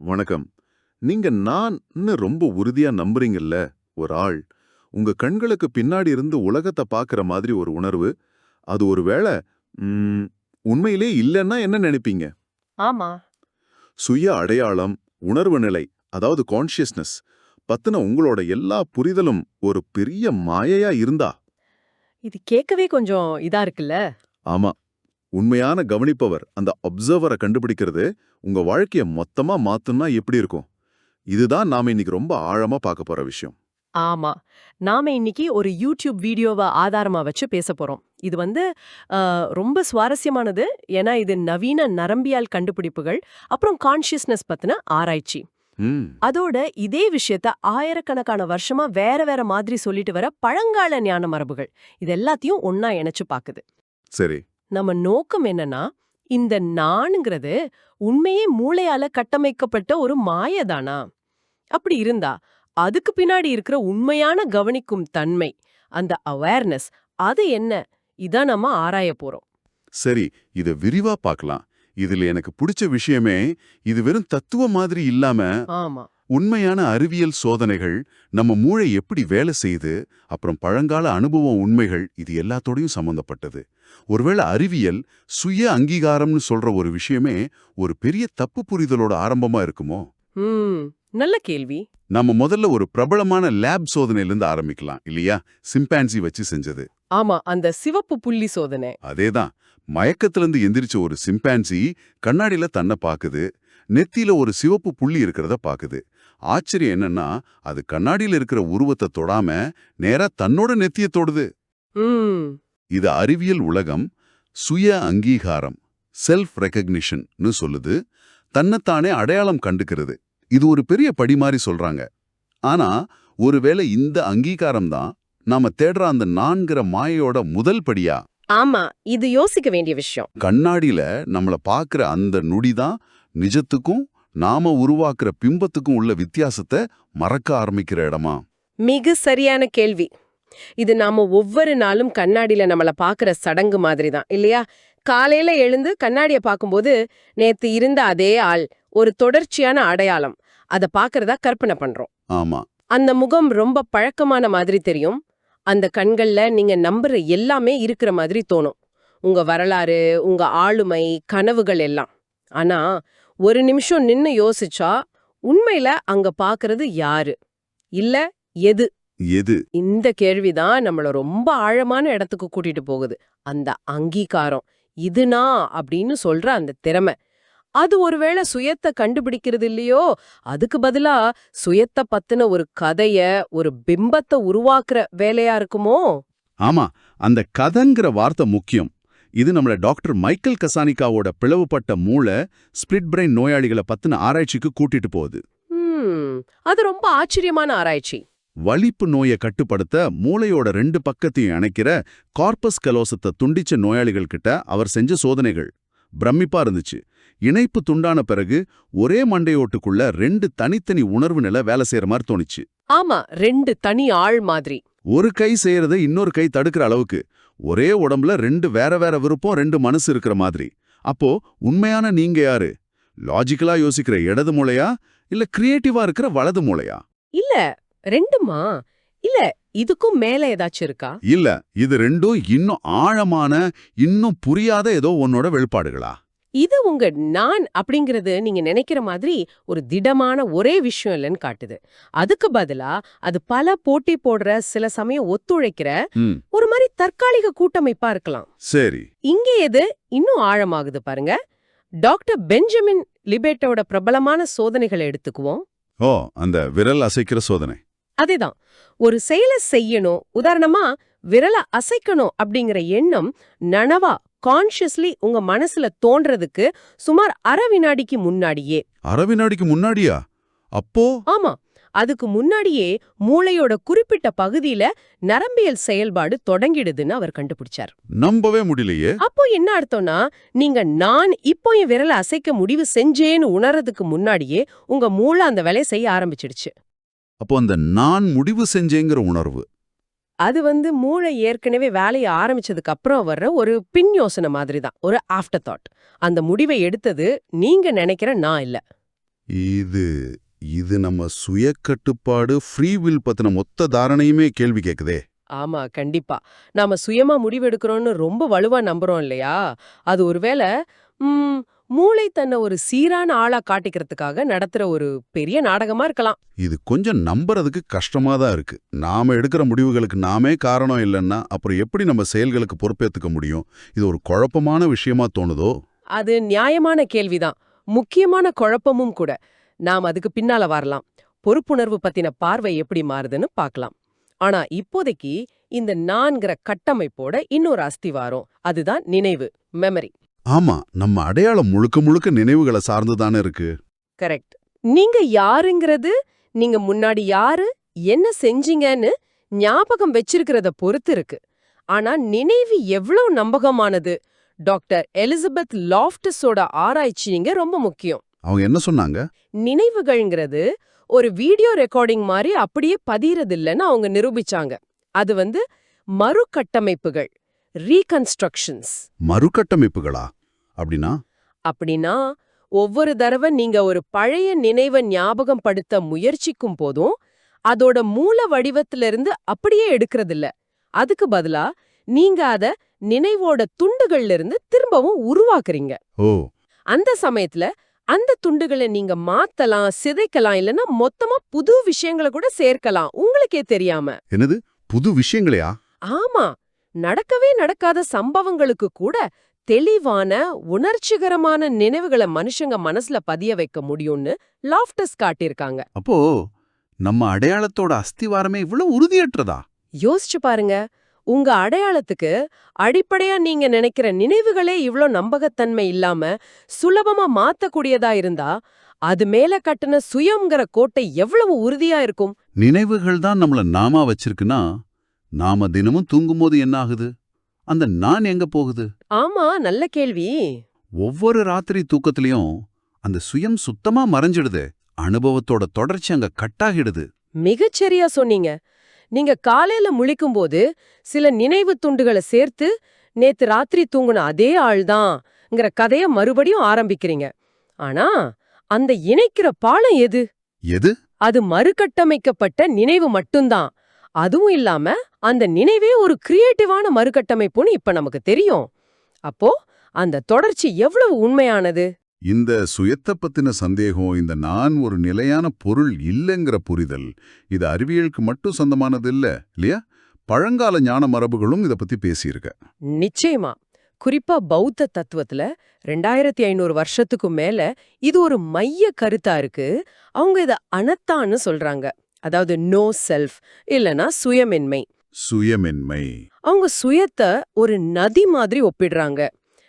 வணக்கம். நீங்க நான்னு ரொம்ப உறுதியா நம்புறீங்கல்ல ஒரு ஆள். உங்க கண்களுக்கு பின்னாடி இருந்து உலகத்தை பார்க்கற மாதிரி ஒரு உணர்வு. அது ஒருவேளை ம், உண்மையிலே இல்லைன்னா என்ன நினைப்பீங்க? ஆமா. சுய அடையாளம் உணர்வு நிலை அதாவது கான்ஷியஸ்னஸ் பத்தின உங்களோட எல்லா புரிதலும் ஒரு பெரிய மாயையா இருந்தா? இது கேட்கவே கொஞ்சம் இதா இருக்குல்ல? ஆமா. உண்மையான கவனிப்பவர் அந்த அப்சர்வரை கண்டுபிடிக்கிறது உங்க வாழ்க்கைய மொத்தமா மாத்துனா எப்படி இருக்கும்? இதுதான் நாம இன்னைக்கு ரொம்ப ஆழமா பார்க்க போற விஷயம். ஆமா. நாம இன்னைக்கு ஒரு யூடியூப் வீடியோவை ஆதாரமா வச்சு பேச போறோம். இது வந்து ரொம்ப சுவாரஸ்யமானது. ஏன்னா இது நவீன நரம்பியல் கண்டுபிடிப்புகள் அப்புறம் கான்ஷியஸ்னஸ் பத்தின ஆராய்ச்சி. அதோட இதே விஷயத்த ஆயிரக்கணக்கான வருஷமா வேற வேற மாதிரி சொல்லிட்டு வர பழங்கால ஞான மரபுகள் இது எல்லாத்தையும் ஒன்னா இணைச்சு பாக்குது சரி. நம்ம நோக்கம் என்னன்னா இந்த நானுங்கிறது உண்மையே மூளையால கட்டமைக்கப்பட்ட ஒரு மாயதானா? அப்படி இருந்தா அதுக்கு பின்னாடி இருக்கிற உண்மையான கவனிக்கும் தன்மை அந்த அவேர்னஸ் அது என்ன? இதான் நம்ம ஆராய போறோம். சரி இத விரிவா பார்க்கலாம் இதுல எனக்கு பிடிச்ச விஷயமே இது வெறும் தத்துவ மாதிரி இல்லாம ஆமா. உண்மையான அறிவியல் சோதனைகள் நம்ம மூளை எப்படி வேலை செய்யுது அப்புறம் பழங்கால அனுபவம் உண்மைகள் இது எல்லாத்தோடையும் சம்பந்தப்பட்டது. ஒருவேளை அறிவியல் சுய அங்கீகாரம்னு சொல்ற ஒரு விஷயமே ஒரு பெரிய தப்பு புரிதலோட ஆரம்பமா இருக்குமோ? ம் நல்ல கேள்வி. நம்ம முதல்ல ஒரு பிரபலமான லேப் சோதனையிலிருந்து ஆரம்பிக்கலாம் இல்லையா? சிம்பான்சி வச்சு செஞ்சது. ஆமா அந்த சிவப்பு புள்ளி சோதனை. அதேதான். மயக்கத்திலிருந்து எந்திரிச்ச ஒரு சிம்பான்சி கண்ணாடியில தன்னை பாக்குது நெத்தியில ஒரு சிவப்பு புள்ளி இருக்கிறத பாக்குது. ஆச்சரியம் என்னன்னா அது கண்ணாடியில இருக்கிற உருவத்தை தொடாம நேரா தன்னோட நெத்திய தொடுது. இது அறிவியல் உலகம் சுய அங்கீகாரம் செல்ஃப் ரெக்கக்னிஷன்னு சொல்லுது. தன்னைத்தானே அடையாளம் கண்டுக்கிறது. இது ஒரு பெரிய படி மாதிரி சொல்றாங்க. ஆனா ஒருவேளை இந்த அங்கீகாரம் தான் நாம தேடுற அந்த நான்கிற மாயையோட முதல் படியா? ஆமா இது யோசிக்க வேண்டிய விஷயம். கண்ணாடியில நம்மள பாக்குற அந்த நொடிதான் நிஜத்துக்கும் நாம உருவாக்குற பிம்பத்துக்கும் உள்ள வித்தியாசத்தை மறக்க ஆரம்பிக்கிற இடமா? மிக சரியான கேள்வி. இது நாம ஒவ்வொரு நாளும் கண்ணாடியில நம்மள பாக்குற சடங்கு மாதிரி தான் இல்லையா? காலையில எழுந்து கண்ணாடிய பாக்கும்போது நேத்து இருந்த அதே ஆள் ஒரு தொடர்ச்சியான அடையாளம். அத பாக்குறதா கற்பனை பண்றோம். ஆமா. அந்த முகம் ரொம்ப பழக்கமான மாதிரி தெரியும். அந்த கண்கள்ல நீங்க நம்புற எல்லாமே இருக்கிற மாதிரி தோணும். உங்க வரலாறு உங்க ஆளுமை கனவுகள் எல்லாம். ஆனா ஒரு நிமிஷம் நின்னு யோசிச்சா உண்மையில அங்க பாக்குறது யாரு? இல்ல எது? எது? இந்த கேள்விதான் நம்மள ரொம்ப ஆழமான இடத்துக்கு கூட்டிட்டு போகுது. அந்த அங்கீகாரம் இதுனா அப்படின்னு சொல்ற அந்த திறமை. அது ஒருவேளை சுயத்தை கண்டுபிடிக்கிறது இல்லையோ? அதுக்கு பதிலா சுயத்தை பத்தின ஒரு கதைய ஒரு பிம்பத்தை உருவாக்குற வேலையா இருக்குமோ? ஆமா அந்த கதைங்கிற வார்த்தை முக்கியம். இது நம்மள டாக்டர் மைக்கேல் கசானிகாவோட பிளவுபட்ட மூளை ஸ்பிளிட் பிரெயின் நோயாளிகளை பத்தின ஆராய்ச்சிக்கு கூட்டிட்டு போகுது. அது ரொம்ப ஆச்சரியமான ஆராய்ச்சி. வலிப்பு நோயை கட்டுப்படுத்த மூளையோட ரெண்டு பக்கத்தையும் இணைக்கிற கார்பஸ் கலோசத்தை துண்டிச்ச நோயாளிகள் கிட்ட அவர் செஞ்ச சோதனைகள். பிரமிப்பா இருந்துச்சு. இணைப்பு துண்டான பிறகு ஒரே மண்டையோட்டுக்குள்ள ரெண்டு தனித்தனி உணர்வு நிலை வேலை செய்யற மாதிரி தோணுச்சு. ஆமா ரெண்டு தனி ஆள் மாதிரி. ஒரு கை செய்யறத இன்னொரு கை தடுக்கிற அளவுக்கு ஒரே உடம்புல ரெண்டு வேற வேற விருப்பம் ரெண்டு மனசு இருக்கிற மாதிரி. அப்போ உண்மையான நீங்க யாரு? லாஜிக்கலா யோசிக்கிற இடது மூளையா இல்ல கிரியேட்டிவா இருக்கிற வலது மூளையா இல்ல ரெண்டுமா? இல்ல இதுக்கும் மேல ஏதாச்சும் இருக்கா? இல்ல இது ரெண்டும் இன்னும் ஆழமான இன்னும் புரியாத ஏதோ உன்னோட வெளிப்பாடுகளா? இது உங்க நான் அப்படிங்கறது நீங்க நினைக்கிற மாதிரி ஒரு திடமான ஒரே விஷயம் இல்லைன்னு காட்டுது. அதுக்கு பதிலா அது பல போட்டி போடுற சில சமயம் ஒத்துழைக்கிற ஒரு மாதிரி தற்காலிக கூட்டமைப்பா இருக்கலாம். சரி. இங்கே எது இன்னும் ஆழமாகுது பாருங்க. டாக்டர் பெஞ்சமின் லிபேட்டோட பிரபலமான சோதனைகளை எடுத்துக்குவோம். ஓ அந்த விரல் அசைக்கிற சோதனை. அதேதான். ஒரு செயலை செய்யணும். உதாரணமா விரல அசைக்கணும் அப்படிங்கிற எண்ணம் நனவா கான்ஷியஸ்லி உங்க மனசுல தோன்றதுக்கு சுமார் அரை வினாடிக்கு முன்னாடியே. அரை வினாடிக்கு முன்னாடியா? அப்போ? ஆமா. அதுக்கு முன்னாடியே மூளையோட குறிப்பிட்ட பகுதியில நரம்பியல் செயல்பாடு தொடங்கிடுதுன்னு அவர் கண்டுபிடிச்சார். நம்பவே முடியலையே. அப்போ என்ன அர்த்தம்னா நீங்க நான் இப்போ என் விரலை அசைக்க முடிவு செஞ்சேன்னு உணர்றதுக்கு முன்னாடியே உங்க மூளை அந்த வேலையை செய்ய ஆரம்பிச்சிடுச்சு. அப்போ அந்த நான் முடிவு செஞ்சேங்கிற உணர்வு அது வந்து மூளை ஏற்கனவே வேலையை ஆரம்பிச்சதுக்கு அப்புறம் வர்ற ஒரு பின் யோசனை மாதிரி தான் ஒரு ஆஃப்டர் தாட் அந்த முடிவை எடுத்தது நீங்க நினைக்கிற நான் இல்ல. இது இது நம்ம சுய கட்டுப்பாடு ஃப்ரீ வில் பத்தின மொத்த தாரணையுமே கேள்வி கேக்குதே. ஆமா கண்டிப்பா. நாம சுயமா முடிவெடுக்கிறோம்னு ரொம்ப வலுவா நம்புறோம் இல்லையா? அது ஒருவேளை மூளை தன்னை ஒரு சீரான ஆளா காட்டிக்கிறதுக்காக நடத்துற ஒரு பெரிய நாடகமா இருக்கலாம். இது கொஞ்சம் நம்புறதுக்கு கஷ்டமா தான் இருக்கு. நாம எடுக்கிற முடிவுகளுக்கு நாமே காரணம் இல்லைன்னா அப்புறம் எப்படி நம்ம செயல்களுக்கு பொறுப்பேத்துக்க முடியும்? இது ஒரு குழப்பமான விஷயமா தோணுதோ? அது நியாயமான கேள்விதான். முக்கியமான குழப்பமும் கூட. நாம் அதுக்கு பின்னால வரலாம். பொறுப்புணர்வு பத்தின பார்வை எப்படி மாறுதுன்னு பார்க்கலாம். ஆனா இப்போதைக்கு இந்த நான்கிற கட்டமைப்போட இன்னொரு அஸ்திவாரம். அதுதான் நினைவு மெமரி ஆமா நம்ம அடையாளம் முழுக்க முழுக்க நினைவுகளை சார்ந்துதானே இருக்கு. கரெக்ட். நீங்க யாருங்கிறது நீங்க முன்னாடி யாரு என்ன செஞ்சீங்கன்னு ஞாபகம் வச்சிருக்கிறத பொறுத்து இருக்கு. ஆனா நினைவு எவ்வளவு நம்பகமானது. டாக்டர் எலிசபெத் லாஃப்டஸோட ஆராய்ச்சி இங்க ரொம்ப முக்கியம். அவங்க என்ன சொன்னாங்க? நினைவுகள்ங்கிறது ஒரு வீடியோ ரெக்கார்டிங் மாதிரி அப்படியே பதியறதில்லைன்னு அவங்க நிரூபிச்சாங்க. அது வந்து மறுகட்டமைப்புகள். ரீகன்ஸ்ட்ரக்ஷன்ஸ் மறுகட்டமைப்புகளா? அப்படின்னா? அப்படின்னா ஒவ்வொரு தடவை நீங்க ஒரு பழைய நினைவை ஞாபகம் படுத்த முயற்சிக்கும் போதும் அதோட மூல வடிவத்திலிருந்து அப்படியே எடுக்கறதில்ல. அதுக்கு பதிலா நீங்க அத நினைவோட துண்டுகள்ல இருந்து திரும்பவும் உருவாக்குறீங்க. ஓ. அந்த சமயத்துல அந்த துண்டுகளை நீங்க மாத்தலாம் சிதைக்கலாம் இல்லனா மொத்தமா புது விஷயங்களை கூட சேர்க்கலாம். உங்களுக்கே தெரியாம. என்னது? புது விஷயங்களையா? ஆமா. நடக்கவே நடக்காத சம்பவங்களுக்கு கூட தெளிவான உணர்ச்சிகரமான நினைவுகளை மனுஷங்க மனசுல பதிய வைக்க முடியும்னு லாஃப்டஸ் காட்டியிருக்காங்க. அப்போ நம்ம அடையாளத்தோட அஸ்திவாரமே இவ்வளவு உறுதியற்றதா? யோசிச்சு பாருங்க. உங்க அடையாளத்துக்கு அடிப்படையா நீங்க நினைக்கிற நினைவுகளே இவ்ளோ நம்பகத்தன்மை இல்லாம சுலபமா மாத்தக்கூடியதா இருந்தா அது மேல கட்டுன சுயம்ங்கிற கோட்டை எவ்வளவு உறுதியா இருக்கும்? நினைவுகள் தான் நம்மள நாமா வச்சிருக்குன்னா நாம தினமும் தூங்கும்போது என்ன ஆகுது அந்த நான் எங்க போகுது? ஆமா நல்ல கேள்வி. ஒவ்வொரு ராத்திரி தூக்கத்திலயும் அந்த சுயம் சுத்தமா மறைஞ்சிடுது. அனுபவத்தோட தொடர்ச்சி அங்க கட்டாகிடுது. மிகச்சரியா சொன்னீங்க. நீங்க காலையில முழிக்கும்போது சில நினைவு துண்டுகளை சேர்த்து நேத்து ராத்திரி தூங்குன அதே ஆள்தான்ங்கிற கதைய மறுபடியும் ஆரம்பிக்கிறீங்க. ஆனா அந்த இணைக்கிற பாலம் எது? எது? அது மறுகட்டமைக்கப்பட்ட நினைவு மட்டும்தான். அதுவும் இல்லாம அந்த நினைவே ஒரு கிரியேட்டிவான மறுகட்டமைப்புன்னு இப்ப நமக்கு தெரியும். அப்போ அந்த தொடர்ச்சி எவ்வளவு உண்மையானது? இந்த சுயத்தை பத்தின சந்தேகம் இந்த நான் ஒரு நிலையான பொருள் இல்லைங்கிற புரிதல் இது அறிவியலுக்கு மட்டும் சொந்தமானது இல்ல இல்லையா? பழங்கால ஞான மரபுகளும் இத பத்தி பேசியிருக்க. நிச்சயமா. குறிப்பா பௌத்த தத்துவத்துல ரெண்டாயிரத்தி ஐநூறு வருஷத்துக்கு மேல இது ஒரு மைய கருத்தா இருக்கு. அவங்க இத அனத்தான்னு சொல்றாங்க. அதாவது நோ செல்ஃப் இல்லனா சுயமின்மை. சுயமென்மை. அவங்க சுயத்தை ஒரு நதி மாதிரி ஒப்பிடுறாங்க.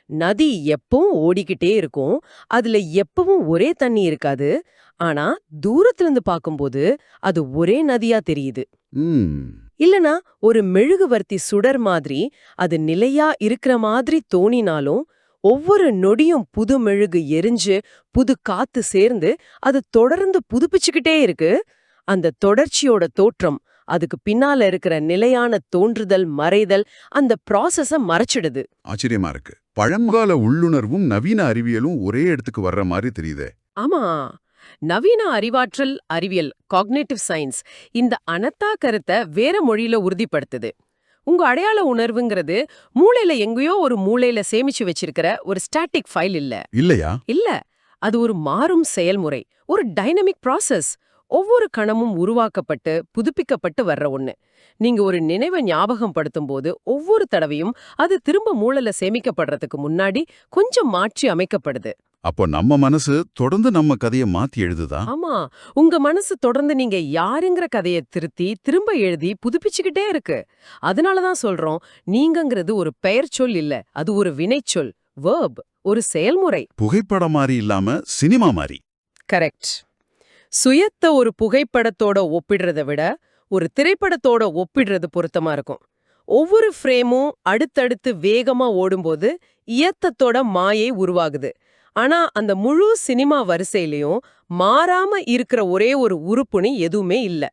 நதி எப்பவும் ஓடிக்கிட்டே இருக்கும். அதுல எப்பவும் ஒரே தண்ணி இருக்காது. ஆனா தூரத்துல இருந்து பார்க்கும்போது அது ஒரே நதியா தெரியுது. இல்லனா ஒரு மெழுகுவர்த்தி சுடர் மாதிரி அது நிலையா இருக்கிற மாதிரி தோணினாலும் ஒவ்வொரு நொடியும் புது மெழுகு எரிஞ்சு புது காத்து சேர்ந்து அது தொடர்ந்து புதுப்பிச்சுக்கிட்டே இருக்கு. அந்த தொடர்ச்சியோட தோற்றம் அதுக்கு பின்னால இருக்கிற நிலையான தோன்றுதல் மறைதல் அந்த ப்ராசஸ மறைச்சிடுது. ஆச்சரியமா இருக்கு. பழங்கால உள்ளுணர்வும் நவீன அறிவியலும் ஒரே இடத்துக்கு வர்ற மாதிரி தெரியுதே. ஆமா. நவீன அறிவாற்றல் அறிவியல் காக்னேட்டிவ் சயின்ஸ் இந்த அனத்தா கருத்தை வேற மொழியில உறுதிப்படுத்துது. உங்க அடையாள உணர்வுங்கிறது மூளையில எங்கேயோ ஒரு மூளையில சேமிச்சு வச்சிருக்கிற ஒரு ஸ்டாட்டிக் ஃபைல் இல்ல. இல்லையா? இல்ல. அது ஒரு மாறும் செயல்முறை ஒரு டைனமிக் ப்ராசஸ் ஒவ்வொரு கணமும் உருவாக்கப்பட்டு புதுப்பிக்கப்பட்டு வர்ற ஒண்ணு. நீங்க ஒரு நினைவை ஞாபகம் படுத்தும் போது ஒவ்வொரு தடவையும் அது திரும்ப மூளையில சேமிக்கப்படுறதுக்கு முன்னாடி கொஞ்சம் மாற்றி அமைக்கப்படுது. அப்போ நம்ம மனசு தொடர்ந்து நம்ம கதையை மாத்தி எழுதுதா? ஆமா. உங்க மனசு தொடர்ந்து நீங்க யாருங்கிற கதையை திருத்தி திரும்ப எழுதி புதுப்பிச்சுக்கிட்டே இருக்கு. அதனாலதான் சொல்றோம் நீங்கங்கிறது ஒரு பெயர் சொல் இல்ல அது ஒரு வினைச்சொல் வேர்ப் ஒரு செயல்முறை. புகைப்படம் மாதிரி இல்லாம சினிமா மாதிரி கரெக்ட் சுயத்தை ஒரு புகைப்படத்தோட ஒப்பிடுறத விட ஒரு திரைப்படத்தோட ஒப்பிடுறது பொருத்தமா இருக்கும். ஒவ்வொரு ஃப்ரேமும் அடுத்தடுத்து வேகமா ஓடும்போது இயத்தத்தோட மாயை உருவாகுது. ஆனா அந்த முழு சினிமா வரிசையிலயும் மாறாம இருக்கிற ஒரே ஒரு உறுப்புணி எதுவுமே இல்ல.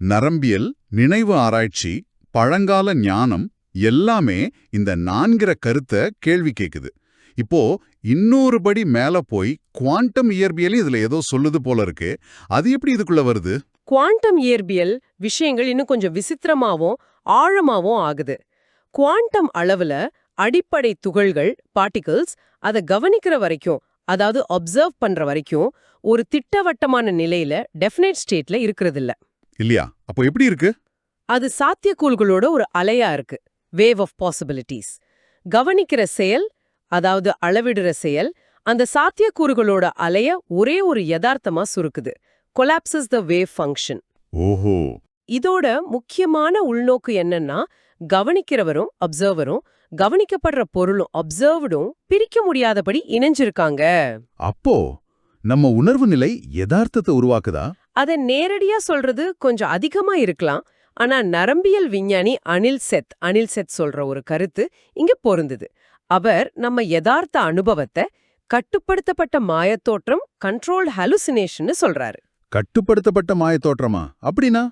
நரம்பியல் நினைவு ஆராய்ச்சி பழங்கால ஞானம் எல்லாமே இந்த நான்கிற கருத்தை கேள்வி கேக்குது. இப்போ இன்னொரு படி மேல போய் குவாண்டம் இயற்பியலே இதுல ஏதோ சொல்லுது போல இருக்கு. அது எப்படி இதுக்குள்ள வருது? குவாண்டம் இயற்பியல் விஷயங்கள் இன்னும் கொஞ்சம் விசித்திரமாவும் ஆழமாவும் ஆகுது. குவாண்டம் அளவுல அடிப்படை துகள்கள் பார்ட்டிகிள்ஸ் அதை கவனிக்கிற வரைக்கும் அதாவது அப்சர்வ் பண்ற வரைக்கும் ஒரு திட்டவட்டமான நிலையில டெஃபினைட் ஸ்டேட்ல இருக்கிறது இல்ல இல்லையா? அப்போ எப்படி இருக்கு? அது சாத்தியக்கூறுகளோட ஒரு அலையா இருக்கு. வேவ் ஆஃப் பாசிபிலிட்டிஸ் கவனிக்கிற செயல் அதாவது அளவிடுற செயல் அந்த சாத்தியக்கூறுகளோட அலைய ஒரே ஒரு யதார்த்தமா சுருக்குது. கொலாப்சஸ் த வேவ் ஃபங்க்ஷன் ஓஹோ. இதோட முக்கியமான உள்நோக்கு என்னன்னா கவனிக்கிறவரும் அப்சர்வரும் கவனிக்கப்படுற பொருளும் அப்சர்வ்டும் பிரிக்க முடியாதபடி இணைஞ்சிருக்காங்க. அப்போ நம்ம உணர்வு நிலை யதார்த்தத்தை உருவாக்குதா? அத நேரடியா சொல்றது கொஞ்சம் அதிகமா இருக்கலாம். ஆனா நரம்பியல் விஞ்ஞானி அனில் செத் அனில் செத் சொல்ற ஒரு கருத்து இங்க பொருந்துது. அவர் நம்ம யதார்த்த அனுபவத்தை கட்டுப்படுத்தப்பட்ட மாயத்தோற்றம் கண்ட்ரோல் ஹலுசினேஷன் சொல்றாரு. கட்டுப்படுத்தப்பட்ட மாயத்தோற்றமா? அப்படின்னா?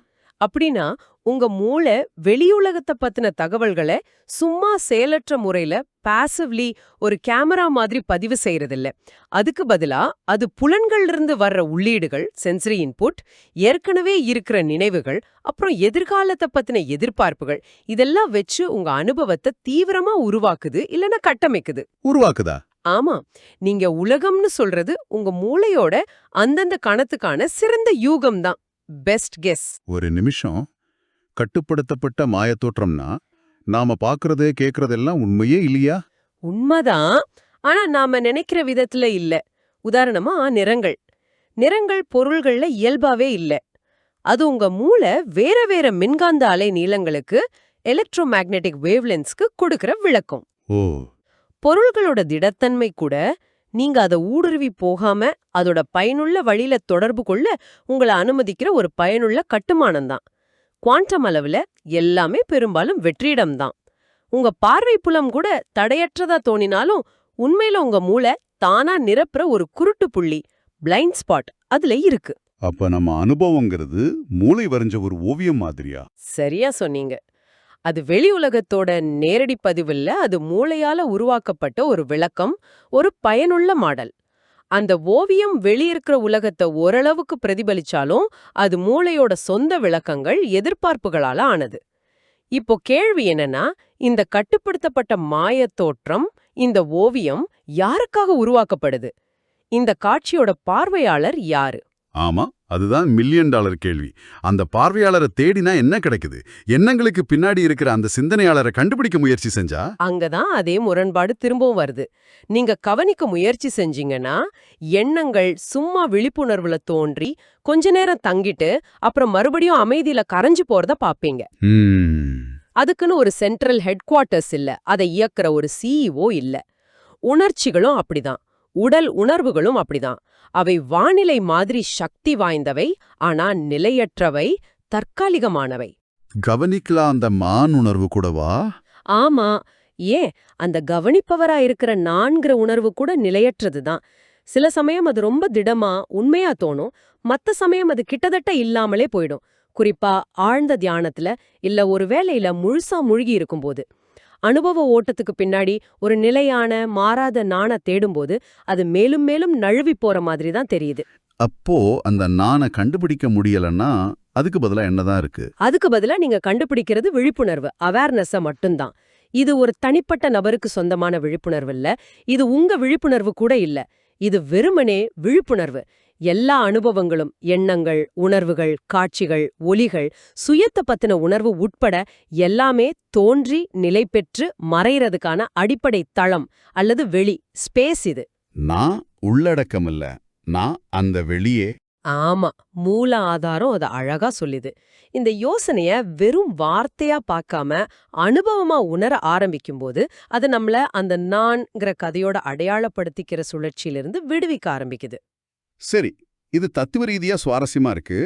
அப்படின்னா உங்க மூளை வெளியுலகத்தை பத்தின தகவல்களை சும்மா செயலற்ற முறையில பாசிவ்லி ஒரு கேமரா மாதிரி பதிவு செய்யறதில்ல. அதுக்கு பதிலா அது புலன்கள்ல இருந்து வர்ற உள்ளீடுகள் சென்சரி இன்புட் ஏற்கனவே இருக்கிற நினைவுகள் அப்புறம் எதிர்காலத்தை பத்தின எதிர்பார்ப்புகள் இதெல்லாம் வச்சு உங்க அனுபவத்தை தீவிரமா உருவாக்குது இல்லனா கட்டமைக்குது. உருவாக்குதா? ஆமா. நீங்க உலகம்னு சொல்றது உங்க மூளையோட அந்தந்த கணத்துக்கான சிறந்த யூகம் தான் பெஸ்ட் கெஸ் ஒரு நிமிஷம். கட்டுப்படுத்தப்பட்ட மாயத்தோற்றம்னா நாம பாக்குறது கேக்குறதெல்லாம் உண்மையே இல்லையா? உண்மைதான். ஆனா நாம நினைக்கிற விதத்துல இல்ல. உதாரணமா நிறங்கள். நிறங்கள் பொருள்கள்ல இயல்பாவே இல்ல. அது உங்க மூளை வேற வேற மின்காந்த அலை நீளங்களுக்கு எலக்ட்ரோ மேக்னெட்டிக் வேவ்லென்ஸ்க்கு கொடுக்கிற விளக்கம். ஓ. பொருள்களோட திடத்தன்மை கூட நீங்க அதை ஊடுருவி போகாம அதோட பயனுள்ள வழியில தொடர்பு கொள்ள உங்களை அனுமதிக்கிற ஒரு பயனுள்ள கட்டுமானம் தான். குவாண்டம் அளவுல எல்லாமே பெரும்பாலும் வெற்றிடம்தான் உங்க பார்வை புலம் கூட தடையற்றதா தோணினாலும் உண்மையில உங்க மூளை தானா நிரப்புற ஒரு குருட்டு புள்ளி பிளைண்ட் ஸ்பாட் அதுல இருக்கு. அப்ப நம்ம அனுபவங்கிறது மூளை வரைஞ்ச ஒரு ஓவியம் மாதிரியா? சரியா சொன்னீங்க. அது வெளி உலகத்தோட நேரடி பதிவில்ல அது மூளையால உருவாக்கப்பட்ட ஒரு விளக்கம் ஒரு பயனுள்ள மாடல். அந்த ஓவியம் வெளியிருக்கிற உலகத்தை ஓரளவுக்கு பிரதிபலிச்சாலும் அது மூளையோட சொந்த விளக்கங்கள் எதிர்பார்ப்புகளால ஆனது. இப்போ கேள்வி என்னன்னா இந்த கட்டுப்படுத்தப்பட்ட மாயத் தோற்றம் இந்த ஓவியம் யாருக்காக உருவாக்கப்படுது? இந்த காட்சியோட பார்வையாளர் யாரு? ஆமா. அதுதான் மில்லியன் டாலர் கேள்வி. அந்த பார்வையாளரை தேடினா என்ன கிடைக்குது? எண்ணங்களுக்கு பின்னாடி இருக்கிற அந்த சிந்தனையாளரை கண்டுபிடிக்க முயற்சி செஞ்சா? அங்கதான் அதே முரண்பாடு திரும்பவும் வருது. நீங்க கவனிக்க முயற்சி செஞ்சீங்கன்னா எண்ணங்கள் சும்மா விழிப்புணர்வுல தோன்றி கொஞ்ச நேரம் தங்கிட்டு அப்புறம் மறுபடியும் அமைதியில கரைஞ்சு போறத பாப்பீங்க. அதுக்குன்னு ஒரு சென்ட்ரல் ஹெட் குவார்ட்டர்ஸ் இல்ல. அதை இயக்குற ஒரு சிஇஓ இல்ல. உணர்ச்சிகளும் அப்படிதான். உடல் உணர்வுகளும் அப்படிதான். அவை வானிலை மாதிரி சக்தி வாய்ந்தவை ஆனா நிலையற்றவை தற்காலிகமானவை. கவனிக்கலாம் அந்த மான் உணர்வு கூடவா? ஆமா. ஏன்? அந்த கவனிப்பவரா இருக்கிற நான்கிற உணர்வு கூட நிலையற்றதுதான். சில சமயம் அது ரொம்ப திடமா உண்மையா தோணும். மத்த சமயம் அது கிட்டத்தட்ட இல்லாமலே போயிடும். குறிப்பா ஆழ்ந்த தியானத்துல இல்ல ஒரு வேளையில முழுசா மூழ்கி இருக்கும்போது. அனுபவ ஓட்டத்துக்கு பின்னாடி ஒரு நிலையான மாறாத நாண தேடும்போது அது மேலும் மேலும் நழுவி போற மாதிரி தான் தெரியுது. அப்போ அந்த நானை கண்டுபிடிக்க முடியலன்னா அதுக்கு பதிலா என்னதான் இருக்கு? அதுக்கு பதிலா நீங்க கண்டுபிடிக்கிறது விழிப்புணர்வு அவேர்னஸ மட்டும்தான். இது ஒரு தனிப்பட்ட நபருக்கு சொந்தமான விழிப்புணர்வு இல்ல இது உங்க விழிப்புணர்வு கூட இல்ல. இது வெறுமனே விழிப்புணர்வு. எல்லா அனுபவங்களும் எண்ணங்கள் உணர்வுகள் காட்சிகள் ஒலிகள் சுயத்தை பத்தின உணர்வு உட்பட எல்லாமே தோன்றி நிலை பெற்று மறையறதுக்கான அடிப்படை தளம் அல்லது வெளி ஸ்பேஸ் இது. நான் உள்ளடக்கம் இல்ல நான் அந்த வெளியே. ஆமா மூல ஆதாரம் அத அழகா சொல்லுது. இந்த யோசனைய வெறும் வார்த்தையா பார்க்காம அனுபவமா உணர ஆரம்பிக்கும்போது அது நம்மள அந்த நான்ங்கிற கதையோட அடையாளப்படுத்திக்கிற சுழற்சியிலிருந்து விடுவிக்க ஆரம்பிக்குது. சரி இது தத்துவ ரீதியா சுவாரஸ்யமா இருக்கு.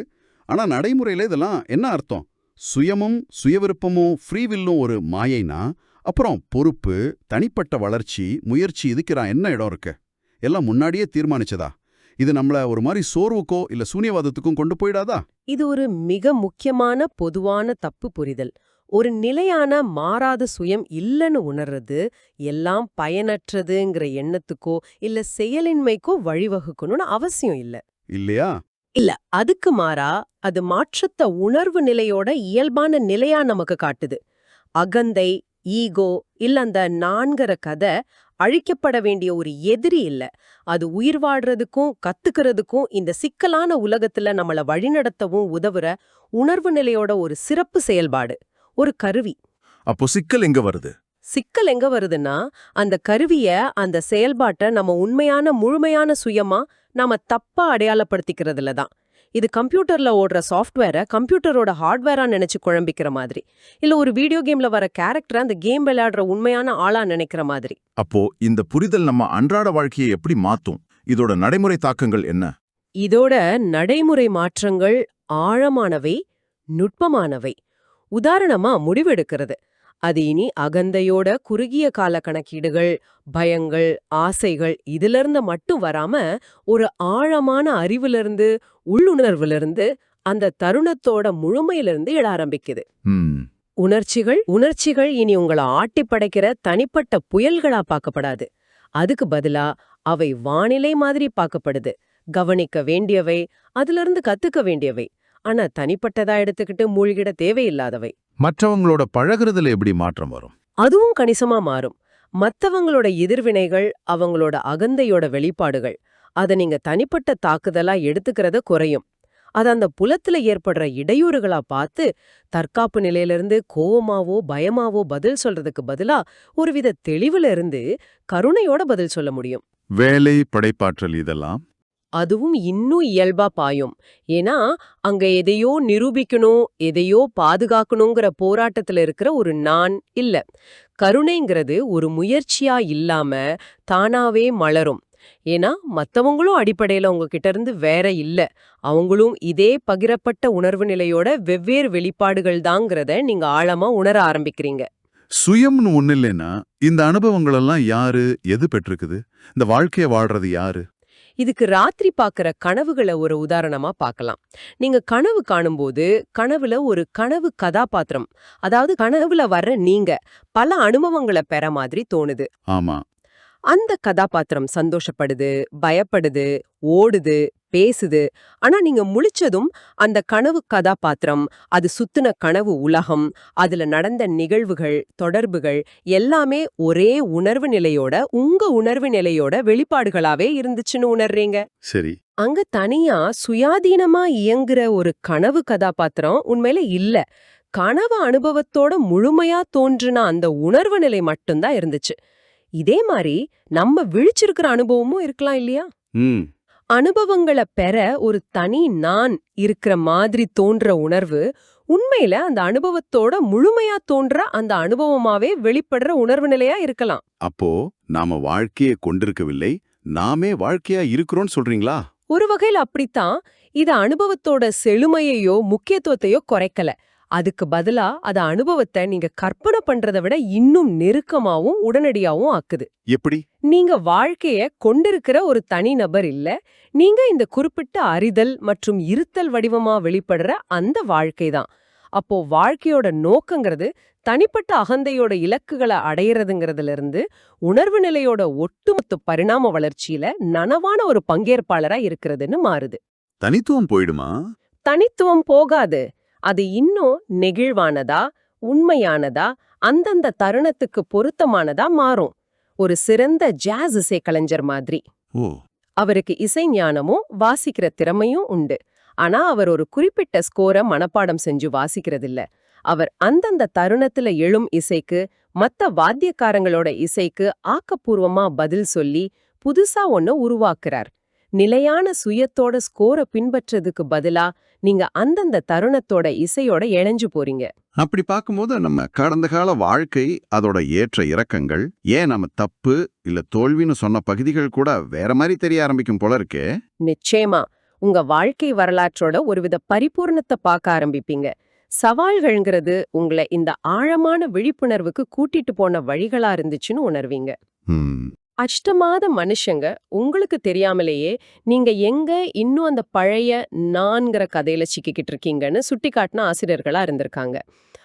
ஆனா நடைமுறையில இதெல்லாம் என்ன அர்த்தம்? சுயமும் சுயவிருப்பமும் ஃப்ரீவில்லும் ஒரு மாயைனா அப்புறம் பொறுப்பு தனிப்பட்ட வளர்ச்சி முயற்சி இதுக்கிறான் என்ன இடம் இருக்கு? எல்லாம் முன்னாடியே தீர்மானிச்சதா? இது நம்மள ஒரு மாதிரி சோர்வுக்கோ இல்ல சூன்யவாதத்துக்கும் கொண்டு போயிடாதா? இது ஒரு மிக முக்கியமான பொதுவான தப்பு புரிதல். ஒரு நிலையான மாறாத சுயம் இல்லைன்னு உணர்றது எல்லாம் பயனற்றதுங்கிற எண்ணத்துக்கோ இல்ல செயலின்மைக்கோ வழிவகுக்கணும்னு அவசியம் இல்ல. இல்லையா? இல்ல அதுக்கு மாறா அது மாற்றத்த உணர்வு நிலையோட இயல்பான நிலையா நமக்கு காட்டுது. அகந்தை ஈகோ இல்ல அந்த நான்கிற கதை அழிக்கப்பட வேண்டிய ஒரு எதிரி இல்ல. அது உயிர் வாழ்றதுக்கும் கத்துக்கிறதுக்கும் இந்த சிக்கலான உலகத்துல நம்மள வழிநடத்தவும் உதவுற உணர்வு நிலையோட ஒரு சிறப்பு செயல்பாடு. ஒரு கருவி. அப்போ சிக்கல் எங்க வருது? சிக்கல் எங்க வருதுன்னா அந்த கருவிய அந்த செயல்பாட்டை நம்ம உண்மையான முழுமையான சுயமா நாம தப்பா அடையாளப்படுத்திக்கிறதுல தான். இது கம்ப்யூட்டர்ல ஓடுற சாஃப்ட்வேரை கம்ப்யூட்டரோட ஹார்ட்வேரா நினைச்சு குழம்பிக்கிற மாதிரி. இல்ல ஒரு வீடியோ கேம்ல வர கேரக்டரை அந்த கேம் விளையாடுற உண்மையான ஆளா நினைக்கிற மாதிரி. அப்போ இந்த புரிதல் நம்ம அன்றாட வாழ்க்கையை எப்படி மாத்தும்? இதோட நடைமுறை தாக்கங்கள் என்ன? இதோட நடைமுறை மாற்றங்கள் ஆழமானவை நுட்பமானவை. உதாரணமா முடிவெடுக்கிறது. அது இனி அகந்தையோட குறுகிய கால கணக்கீடுகள் பயங்கள் ஆசைகள் இதிலிருந்து மட்டும் வராம ஒரு ஆழமான அறிவிலிருந்து உள்ளுணர்விலிருந்து அந்த தருணத்தோட முழுமையிலிருந்து எழ ஆரம்பிக்குது. உணர்ச்சிகள் உணர்ச்சிகள் இனி உங்களை ஆட்டி படைக்கிற தனிப்பட்ட புயல்களா பார்க்கப்படாது. அதுக்கு பதிலா அவை வானிலை மாதிரி பார்க்கப்படுது. கவனிக்க வேண்டியவை அதிலிருந்து கத்துக்க வேண்டியவை. ஆனா தனிப்பட்டதா எடுத்துக்கிட்டு மூழ்கிட தேவையில்லாதவை. மற்றவங்களோட பழகுறதுல எப்படி மாற்றம் வரும்? அதுவும் கணிசமா மாறும். மத்தவங்களோட எதிர்வினைகள் அவங்களோட அகந்தையோட வெளிப்பாடுகள் அத நீங்க தனிப்பட்ட தாக்குதலா எடுத்துக்கிறத குறையும். அது அந்த புலத்துல ஏற்படுற இடையூறுகளா பார்த்து தற்காப்பு நிலையிலிருந்து கோவமாவோ பயமாவோ பதில் சொல்றதுக்கு பதிலா ஒருவித தெளிவுல இருந்து கருணையோட பதில் சொல்ல முடியும். வேலை படைப்பாற்றல் இதெல்லாம் அதுவும் இன்னும் இயல்பா பாயும். ஏன்னா அங்க எதையோ நிரூபிக்கணும் எதையோ பாதுகாக்கணுங்கிற போராட்டத்துல இருக்கிற ஒரு நான் இல்ல. கருணைங்கிறது ஒரு முயற்சியா இல்லாம தானாவே மலரும். ஏன்னா மத்தவங்களும் அடிப்படையில உங்ககிட்ட இருந்து வேற இல்ல. அவங்களும் இதே பகிரப்பட்ட உணர்வு நிலையோட வெவ்வேறு வெளிப்பாடுகள் தாங்கிறத நீங்க ஆழமா உணர ஆரம்பிக்கிறீங்க. சுயம்னு ஒண்ணு இல்லைன்னா இந்த அனுபவங்கள் எல்லாம் யாரு எது பெற்றிருக்குது? இந்த வாழ்க்கைய வாழ்றது யாரு? இதுக்கு ராத்திரி பார்க்கற கனவுகளை ஒரு உதாரணமா பார்க்கலாம். நீங்க கனவு காணும்போது கனவுல ஒரு கனவு கதாபாத்திரம் அதாவது கனவுல வர்ற நீங்க பல அனுபவங்களை பெற மாதிரி தோணுது. ஆமா. அந்த கதாபாத்திரம் சந்தோஷப்படுது பயப்படுது ஓடுது பேசுது. ஆனா நீங்க முழிச்சதும் அந்த கனவு கதாபாத்திரம் அது சுத்துன கனவு உலகம் அதுல நடந்த நிகழ்வுகள் தொடர்புகள் எல்லாமே ஒரே உணர்வு நிலையோட உங்க உணர்வு நிலையோட வெளிப்பாடுகளாவே இருந்துச்சுன்னு உணர்றீங்க. சரி. அங்க தனியா சுயாதீனமா இயங்குற ஒரு கனவு கதாபாத்திரம் உண்மையில இல்ல. கனவு அனுபவத்தோட முழுமையா தோன்றுன அந்த உணர்வு நிலை மட்டும்தான் இருந்துச்சு. இதே மாதிரி நம்ம விழிச்சிருக்கிற அனுபவமும் இருக்கலாம் இல்லையா? அனுபவங்களை பெற ஒரு தனி நான் இருக்கிற மாதிரி தோன்ற உணர்வு உண்மையில அந்த அனுபவத்தோட முழுமையா தோன்ற அந்த அனுபவமாவே வெளிப்படுற உணர்வு நிலையா இருக்கலாம். அப்போ நாம வாழ்க்கையை கொண்டிருக்கவில்லை நாமே வாழ்க்கையா இருக்கிறோம்னு சொல்றீங்களா? ஒரு வகையில அப்படித்தான் இது அனுபவத்தோட செழுமையையோ முக்கியத்துவத்தையோ குறைக்கல. அதுக்கு பதிலா அத அனுபவத்தை நீங்க கற்பனை பண்றதை விட இன்னும் நெருக்கமாவும் உடனடியாவும் ஆக்குது. எப்படி? நீங்க வாழ்க்கைய கொண்டிருக்கிற ஒரு தனிநபர் இல்ல. நீங்க இந்த குறிப்பிட்ட அறிதல் மற்றும் இருத்தல் வடிவமா வெளிப்படுற அந்த வாழ்க்கை தான். அப்போ வாழ்க்கையோட நோக்கங்கிறது தனிப்பட்ட அகந்தையோட இலக்குகளை அடையிறதுங்கிறதுல இருந்து உணர்வு நிலையோட ஒட்டுமொத்த பரிணாம வளர்ச்சியில நனவான ஒரு பங்கேற்பாளரா இருக்கிறதுன்னு மாறுது. தனித்துவம் போயிடுமா? தனித்துவம் போகாது. அது இன்னும் நெகிழ்வானதா உண்மையானதா அந்தந்த தருணத்துக்கு பொருத்தமானதா மாறும். ஒரு சிறந்த ஜாஸ் இசைக்கலைஞர் மாதிரி. ஓ. அவருக்கு இசை ஞானமும் வாசிக்கிற திறமையும் உண்டு. ஆனா அவர் ஒரு குறிப்பிட்ட ஸ்கோரை மனப்பாடம் செஞ்சு வாசிக்கிறதில்ல. அவர் அந்தந்த தருணத்துல எழும் இசைக்கு மத்த வாத்தியக்காரங்களோட இசைக்கு ஆக்கப்பூர்வமா பதில் சொல்லி புதுசா ஒன்னு உருவாக்குறார். நிலையான சுயத்தோட ஸ்கோரை பின்பற்றதுக்கு பதிலா நீங்க அந்தந்த தருணத்தோட இசையோட இணைஞ்சு போறீங்க. அப்படி பார்க்கும்போது நம்ம கடந்த கால வாழ்க்கை அதோட ஏற்ற இறக்கங்கள் ஏன் நம்ம தப்பு இல்ல தோல்வின்னு சொன்ன பகுதிகள் கூட வேற மாதிரி தெரிய ஆரம்பிக்கும் போல இருக்கே. நிச்சயமா. உங்க வாழ்க்கை வரலாற்றோட ஒருவித பரிபூர்ணத்தை பார்க்க ஆரம்பிப்பீங்க. சவால்கள்ங்கிறது உங்களை இந்த ஆழமான விழிப்புணர்வுக்கு கூட்டிட்டு போன வழிகளா இருந்துச்சுன்னு உணர்வீங்க. அஷ்டமாத மனுஷங்க உங்களுக்கு தெரியாமலேயே நீங்க எங்க இன்னும் அந்த பழைய நான்கிற கதையில சிக்கிக்கிட்டு இருக்கீங்கன்னு சுட்டி காட்டின ஆசிரியர்களா இருந்திருக்காங்க.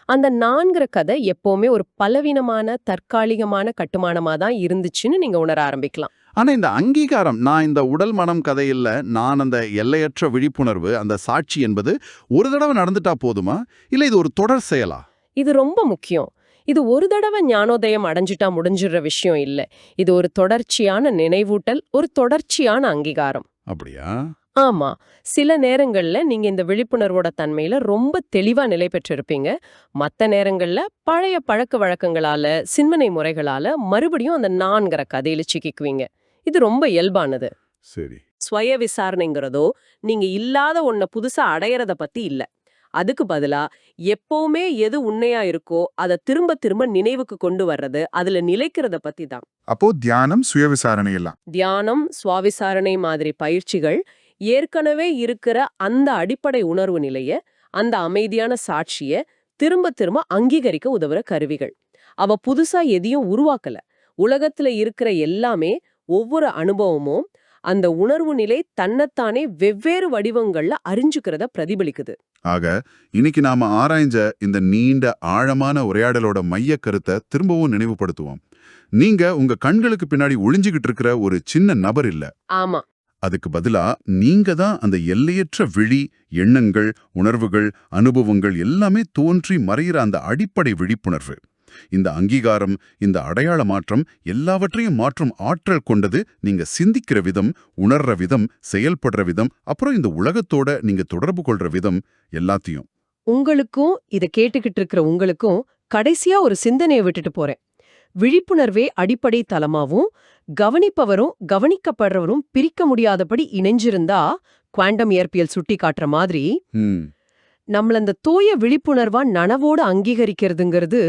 அந்த நான்கிற கதை எப்பவுமே ஒரு பலவீனமான தற்காலிகமான கட்டுமானமா தான் இருந்துச்சுன்னு நீங்க உணர ஆரம்பிக்கலாம். ஆனா இந்த அங்கீகாரம் நான் இந்த உடல் மனம் கதையில நான் அந்த எல்லையற்ற விழிப்புணர்வு அந்த சாட்சி என்பது ஒரு தடவை நடந்துட்டா போதுமா? இல்ல இது ஒரு தொடர் செயலா? இது ரொம்ப முக்கியம். இது ஒரு தடவை ஞானோதயம் அடைஞ்சிட்டா முடிஞ்சிடுற விஷயம் இல்ல. இது ஒரு தொடர்ச்சியான நினைவூட்டல் ஒரு தொடர்ச்சியான அங்கீகாரம். அப்படியா? ஆமா. சில நேரங்கள்ல நீங்க இந்த விழிப்புணர்வோட தன்மையில ரொம்ப தெளிவா நிலை பெற்றிருப்பீங்க. மத்த நேரங்கள்ல பழைய பழக்க வழக்கங்களால சிந்தனை முறைகளால மறுபடியும் அந்த நான்கிற கதையில சிக்கிக்குவீங்க. இது ரொம்ப இயல்பானது. சரி. சுய விசாரணைங்கிறதோ நீங்க இல்லாத ஒன்ன புதுசா அடையறத பத்தி இல்ல. அதுக்கு பதிலா எப்பவுமே எது உண்மையா இருக்கோ அத திரும்ப திரும்ப நினைவுக்கு கொண்டு வர்றது அதுல நிலைக்கிறத பத்தி தான். அப்போ தியானம் சுயவிசாரணை எல்லாம். தியானம் சுவாவிசாரணை மாதிரி பயிற்சிகள் ஏற்கனவே இருக்கிற அந்த அடிப்படை உணர்வு நிலைய அந்த அமைதியான சாட்சிய திரும்ப திரும்ப அங்கீகரிக்க உதவுற கருவிகள். அவ புதுசா எதையும் உருவாக்கல. உலகத்துல இருக்கிற எல்லாமே ஒவ்வொரு அனுபவமும் அந்த உணர்வு நிலை தன்னைத்தானே வெவ்வேறு வடிவங்கள்ல அறிஞ்சுக்கிறத பிரதிபலிக்குது. ஆக இன்னைக்கு நாம ஆராய்ஞ்ச இந்த நீண்ட ஆழமான உரையாடலோட மைய கருத்தை திரும்பவும் நினைவுபடுத்துவோம். நீங்க உங்க கண்களுக்கு பின்னாடி ஒளிஞ்சுகிட்டு இருக்கிற ஒரு சின்ன நபர் இல்ல. ஆமா. அதுக்கு பதிலா நீங்க தான் அந்த எல்லையற்ற விழி எண்ணங்கள் உணர்வுகள் அனுபவங்கள் எல்லாமே தோன்றி மறையிற அந்த அடிப்படை விழிப்புணர்வு. இந்த அங்கீகாரம் இந்த அடையாள மாற்றம் எல்லாவற்றையும் மாற்றும் ஆற்றல் கொண்டது நீங்க சிந்திக்கிற விதம் உணர்ற விதம் செயல்படுற விதம் அப்புறம் இந்த உலகத்தோட நீங்க தொடர்பு கொள்ற விதம் எல்லாத்தையும். உங்களுக்கும் இத கேட்டுக்கிட்டு இருக்கிற உங்களுக்கும் கடைசியா ஒரு சிந்தனையை விட்டுட்டு போறேன். விழிப்புணர்வே அடிப்படை தலமாவும் கவனிப்பவரும் கவனிக்கப்படுறவரும் பிரிக்க முடியாதபடி இணைஞ்சிருந்தா குவாண்டம் இயற்பியல் சுட்டி காட்டுற மாதிரி நம்மள அந்த தூய விழிப்புணர்வா நனவோடு அங்கீகரிக்கிறதுங்கிறது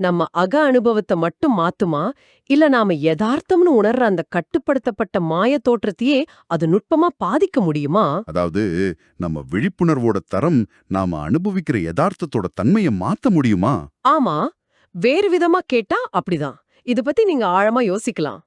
நம்ம அக அனுபவத்தை மட்டும் மாத்துமா? இல்ல நாம யதார்த்தம்னு உணர்ற அந்த கட்டுப்படுத்தப்பட்ட மாய தோற்றத்தையே அது நுட்பமா பாதிக்க முடியுமா? அதாவது நம்ம விழிப்புணர்வோட தரம் நாம அனுபவிக்கிற யதார்த்தத்தோட தன்மையை மாத்த முடியுமா? ஆமா. வேறு விதமா கேட்டா அப்படிதான். இத பத்தி நீங்க ஆழமா யோசிக்கலாம்.